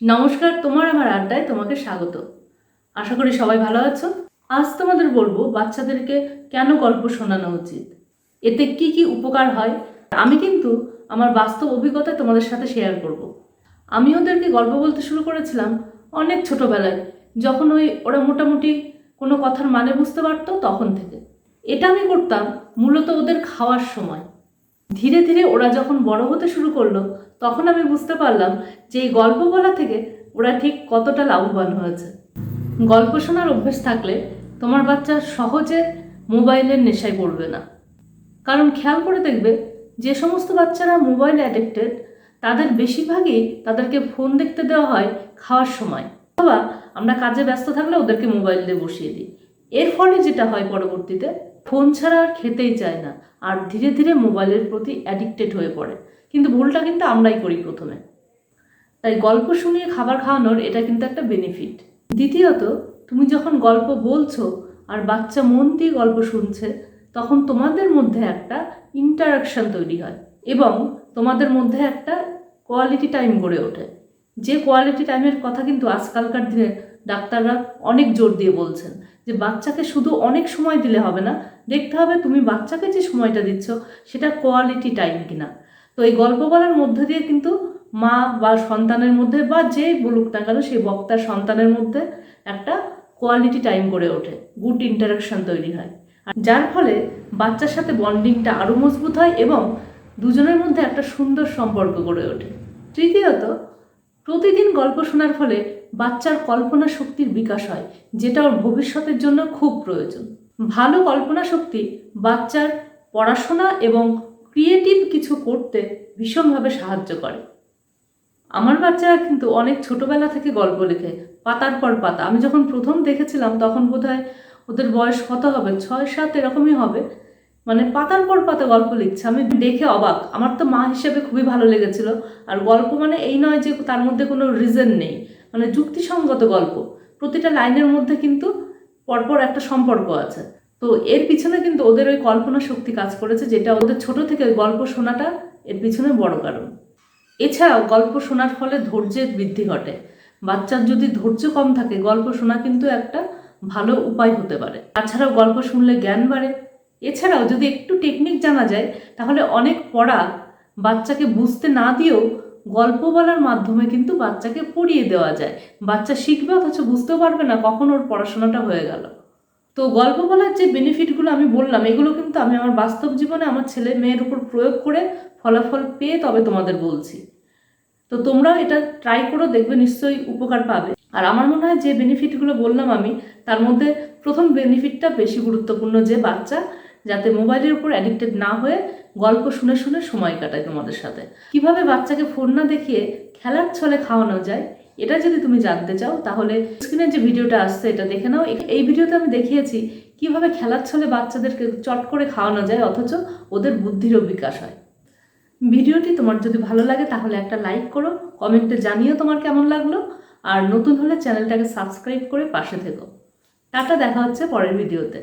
নমস্কার, তোমার আমার আড্ডায় তোমাকে স্বাগত। আশা করি সবাই ভালো আছো। আজ তোমাদের বলব, বাচ্চাদেরকে কেন গল্প শোনানো উচিত? এতে কি কি উপকার হয়? আমি কিন্তু আমার বাস্তব অভিজ্ঞতা তোমাদের সাথে শেয়ার করব। আমি ওদেরকে গল্প বলতে শুরু করেছিলাম অনেক ছোটবেলায়, যখন ওই ওরা মোটামুটি কোনো কথার মানে বুঝতে পারতো তখন থেকে। এটা আমি করতাম মূলত ওদের খাওয়ার সময়। ধীরে ধীরে ওরা যখন বড় হতে শুরু করল, তখন আমি বুঝতে পারলাম যে এই গল্প বলা থেকে ওরা ঠিক কতটা লাভবান হয়েছে। গল্প শোনার অভ্যেস থাকলে তোমার বাচ্চা সহজে মোবাইলের নেশায় পড়বে না। কারণ খেয়াল করে দেখবে, যে সমস্ত বাচ্চারা মোবাইল অ্যাডিক্টেড তাদের বেশিরভাগই তাদেরকে ফোন দেখতে দেওয়া হয় খাওয়ার সময়। অথবা আমরা কাজে ব্যস্ত থাকলে ওদেরকে মোবাইল দিয়ে বসিয়ে দিই। এর ফলে যেটা হয় পরবর্তীতে ফোন ছাড়া আর খেতেই চায় না। আর ধীরে ধীরে মোবাইলের প্রতি অ্যাডিক্টেড হয়ে পড়ে। কিন্তু ভুলটা কিন্তু আমরাই করি প্রথমে। তাই গল্প শুনিয়ে খাবার খাওয়ানোর এটা কিন্তু একটা বেনিফিট দ্বিতীয়ত, তুমি যখন গল্প বলছো আর বাচ্চা মন দিয়ে গল্প শুনছে, তখন তোমাদের মধ্যে একটা ইন্টারাকশন তৈরি হয় এবং তোমাদের মধ্যে একটা কোয়ালিটি টাইম গড়ে ওঠে। যে কোয়ালিটি টাইমের কথা কিন্তু আজকালকার দিনে ডাক্তাররা অনেক জোর দিয়ে বলছেন। যে বাচ্চাকে শুধু অনেক সময় দিলে হবে না, দেখতে হবে তুমি বাচ্চাকে যে সময়টা দিচ্ছ, সেটা কোয়ালিটি টাইম কিনা। তো এই গল্প বলার মধ্যে দিয়ে কিন্তু মা বা সন্তানের মধ্যে বা যে বলুক না কেন, সেই বক্তার সন্তানের মধ্যে একটা কোয়ালিটি টাইম গড়ে ওঠে গুড ইন্টারাকশন তৈরি হয়। যার ফলে বাচ্চার সাথে বন্ডিংটা আরও মজবুত হয় এবং দুজনের মধ্যে একটা সুন্দর সম্পর্ক গড়ে ওঠে। তৃতীয়ত প্রতিদিন গল্প শোনার ফলে বাচ্চার কল্পনা শক্তির বিকাশ হয়, যেটা ওর ভবিষ্যতের জন্য খুব প্রয়োজন। ভালো কল্পনা শক্তি বাচ্চার পড়াশোনা এবং ক্রিয়েটিভ কিছু করতে ভীষণভাবে সাহায্য করে। আমার বাচ্চারা কিন্তু অনেক ছোটবেলা থেকে গল্প লেখে, পাতার পর পাতা। আমি যখন প্রথম দেখেছিলাম, তখন বোধহয় ওদের বয়স কত হবে? ছয়, সাত এরকমই হবে। মানে পাতার পর পাতা গল্প লিখছে। আমি দেখে অবাক। আমার তো মা হিসেবে খুবই ভালো লেগেছিল। আর গল্প মানে এই নয় যে তার মধ্যে কোনো রিজন নেই। মানে যুক্তিসঙ্গত গল্প। প্রতিটা লাইনের মধ্যে কিন্তু পরপর একটা সম্পর্ক আছে। তো এর পিছনে কিন্তু ওদের ওই কল্পনা শক্তি কাজ করেছে, যেটা ওদের ছোট থেকে গল্প শোনাটা এর পিছনে বড় কারণ। এছাড়াও গল্প শোনার ফলে ধৈর্যের বৃদ্ধি ঘটে। বাচ্চার যদি ধৈর্য কম থাকে, গল্প শোনা কিন্তু একটা ভালো উপায় হতে পারে। তাছাড়াও গল্প শুনলে জ্ঞান বাড়ে। এছাড়াও যদি একটু টেকনিক জানা যায়, তাহলে অনেক পড়া বাচ্চাকে বুঝতে না দিয়েও গল্প বলার মাধ্যমে কিন্তু বাচ্চাকে পড়িয়ে দেওয়া যায়। বাচ্চা শিখবে অথচ বুঝতেও পারবে না কখন ওর পড়াশোনাটা হয়ে গেল। তো গল্প বলার যে বেনিফিটগুলো আমি বললাম, এগুলো কিন্তু আমি আমার বাস্তব জীবনে আমার ছেলে মেয়ের উপর প্রয়োগ করে ফলাফল পেয়ে তবে তোমাদের বলছি। তো তোমরা এটা ট্রাই করো, দেখবে নিশ্চয়ই উপকার পাবে। আর আমার মনে হয় যে বেনিফিটগুলো বললাম আমি, তার মধ্যে প্রথম বেনিফিটটা বেশি গুরুত্বপূর্ণ যে বাচ্চা যাতে মোবাইলের উপর অ্যাডিক্টেড না হয়ে গল্প শুনে শুনে সময় কাটায় তোমাদের সাথে। কীভাবে বাচ্চাকে ফোন না দেখিয়ে খেলার ছলে খাওয়ানো যায়, এটা যদি তুমি জানতে চাও, তাহলে স্ক্রিনে যে ভিডিওটা আসছে, এটা দেখে নাও। এই ভিডিওতে আমি দেখিয়েছি কীভাবে খেলার ছলে বাচ্চাদেরকে চট করে খাওয়ানো যায়, অথচ ওদের বুদ্ধিরও বিকাশ হয়। ভিডিওটি তোমার যদি ভালো লাগে, তাহলে একটা লাইক করো কমেন্টে জানিও তোমার কেমন লাগল, আর নতুন হলে চ্যানেলটাকে সাবস্ক্রাইব করে পাশে থেকো। টাটা, দেখা হচ্ছে পরের ভিডিওতে।